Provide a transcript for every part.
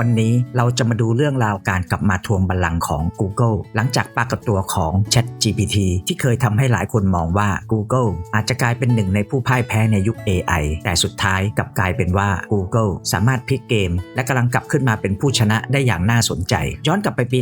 วันนี้เราจะมาดูเรื่องราวการกลับมาทวงบัลลังก์ของ Google หลังจากปรากฏตัวของ Chat GPT ที่เคยทำให้หลายคนมองว่า Google อาจจะกลายเป็นหนึ่งในผู้พ่ายแพ้ในยุค AI แต่สุดท้ายกลับกลายเป็นว่า Google สามารถพลิกเกม และกำลังกลับขึ้นมาเป็นผู้ชนะได้อย่างน่าสนใจ ย้อนกลับไปปี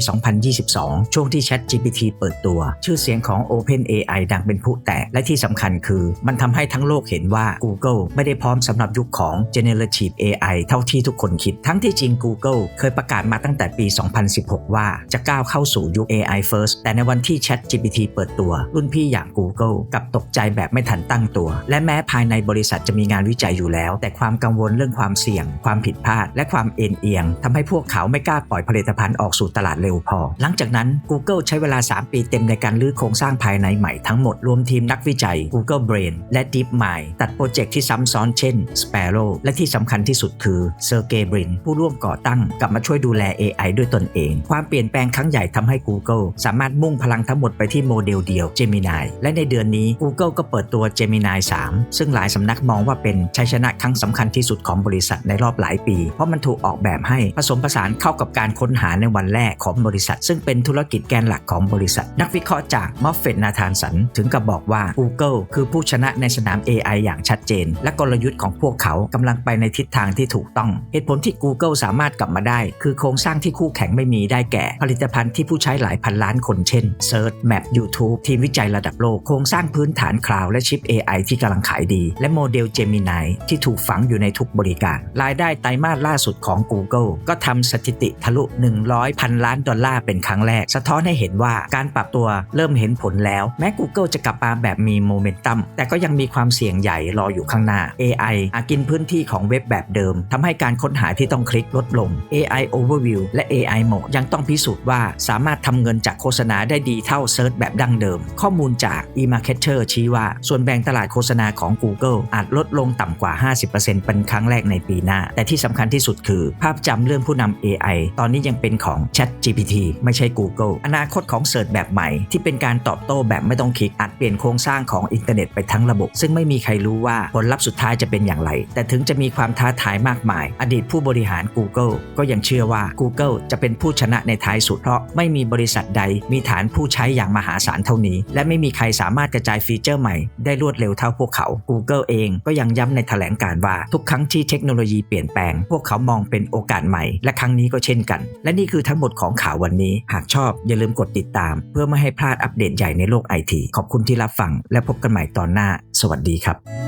2022 ช่วงที่ Chat GPT เปิดตัว ชื่อเสียงของ OpenAI ดังเป็นผู้แตกและที่สำคัญคือ มันทำให้ทั้งโลกเห็นว่า Google ไม่ได้พร้อมสำหรับยุคของ Generative AI เท่าที่ทุกคนคิด ทั้งที่จริง Google เคยประกาศมาตั้งแต่ปี 2016 ว่าจะก้าวเข้าสู่ยุค AI first แต่ในวันที่ Chat GPT เปิดตัว รุ่นพี่อย่าง Google กับตกใจแบบไม่ทันตั้งตัว และแม้ภายในบริษัทจะมีงานวิจัยอยู่แล้ว แต่ความกังวลเรื่องความเสี่ยง ความผิดพลาด และความเอ็นเอียงทำให้พวกเขาไม่กล้าปล่อยผลิตภัณฑ์ออกสู่ตลาดเร็วพอ หลังจากนั้น Google ใช้เวลา 3 ปีเต็มในการรื้อโครงสร้างภายในใหม่ทั้งหมดรวมทีมนักวิจัย Google Brain และ DeepMind ตัดโปรเจกต์ที่ซ้ำซ้อนเช่น Sparrow และที่สำคัญที่สุดคือ Sergey Brin ผู้ร่วมก่อตั้งกลับมาช่วยดูแล AI ด้วยตนเอง ความเปลี่ยนแปลงครั้งใหญ่ทำให้ Google สามารถมุ่งพลังทั้งหมดไปที่โมเดลเดียว Gemini และในเดือนนี้ Google ก็เปิดตัว Gemini 3 ซึ่งหลายสำนักมองว่าเป็นชัยชนะครั้งสำคัญที่สุดของบริษัทในรอบหลายปี เพราะมันถูกออกแบบให้ผสมผสานเข้ากับการค้นหาในวันแรกของบริษัท ซึ่งเป็นธุรกิจแกนหลักของบริษัท นักวิเคราะห์จากมอฟเฟตนาธานสันถึงกับบอกว่า Google คือผู้ชนะในสนาม AI อย่างชัดเจน และกลยุทธ์ของพวกเขากำลังไปในทิศทางที่ถูกต้อง เหตุผลที่ Google สามารถกลับมาได้ คือโครงสร้างที่คู่แข่งไม่มีได้แก่ ผลิตภัณฑ์ที่ผู้ใช้หลายพันล้านคนเช่น Search Map YouTube ทีมวิจัยระดับโลก โครงสร้างพื้นฐานคลาวด์และชิป AI ที่กำลังขายดี และโมเดล Gemini ที่ถูกฝังอยู่ในทุกบริการ รายได้ไตรมาสล่าสุดของ Google ก็ทำสถิติทะลุ 100พันล้านดอลลาร์เป็นครั้งแรก สะท้อนให้เห็นว่าการปรับตัวเริ่มเห็นผลแล้ว แม้ Google จะกลับมาแบบมีโมเมนตัมแต่ก็ยังมีความเสี่ยงใหญ่รออยู่ข้างหน้า AI อาจกินพื้นที่ของเว็บแบบเดิมทำให้การค้นหาที่ต้องคลิกลดลง AI Overview และ AI Mode ยังต้องพิสูจน์ว่าสามารถทำเงินจากโฆษณาได้ดีเท่าเซิร์ชแบบดั้งเดิม ข้อมูลจาก eMarketer ชี้ว่า ส่วนแบ่งตลาดโฆษณาของ Google อาจลดลงต่ำกว่า 50%เป็นครั้งแรกในปีหน้า แต่ที่สำคัญที่สุดคือ ภาพจำเรื่องผู้นำ AI ตอนนี้ยังเป็นของ Chat GPT ไม่ใช่ Google อนาคตของเสิร์ชแบบใหม่ ที่เป็นการตอบโต้แบบไม่ต้องคลิกอาจเปลี่ยนโครงสร้างของอินเทอร์เน็ตไปทั้งระบบ ซึ่งไม่มีใครรู้ว่าผลลัพธ์สุดท้ายจะเป็นอย่างไร แต่ถึงจะมีความท้าทายมากมาย อดีตผู้บริหาร Google ก็ยังเชื่อว่า Google จะเป็นผู้ชนะในท้ายสุดเพราะไม่มีบริษัทใดมีฐานผู้ใช้อย่างมหาศาลเท่านี้ และไม่มีใครสามารถกระจายฟีเจอร์ใหม่ได้รวดเร็วเท่าพวกเขา Google เองก็ยังย้ำในแถลงการว่าทุกครั้งที่เทคโนโลยีเปลี่ยนแปลง พวกเขามองเป็นโอกาสใหม่ และครั้งนี้ก็เช่นกัน และนี่คือทั้งหมดของข่าววันนี้ หากชอบอย่าลืมกดติดตาม เพื่อไม่ให้พลาดอัปเดตใหญ่ในโลกไอทีขอบคุณที่รับฟัง และพบกันใหม่ตอนหน้า สวัสดีครับ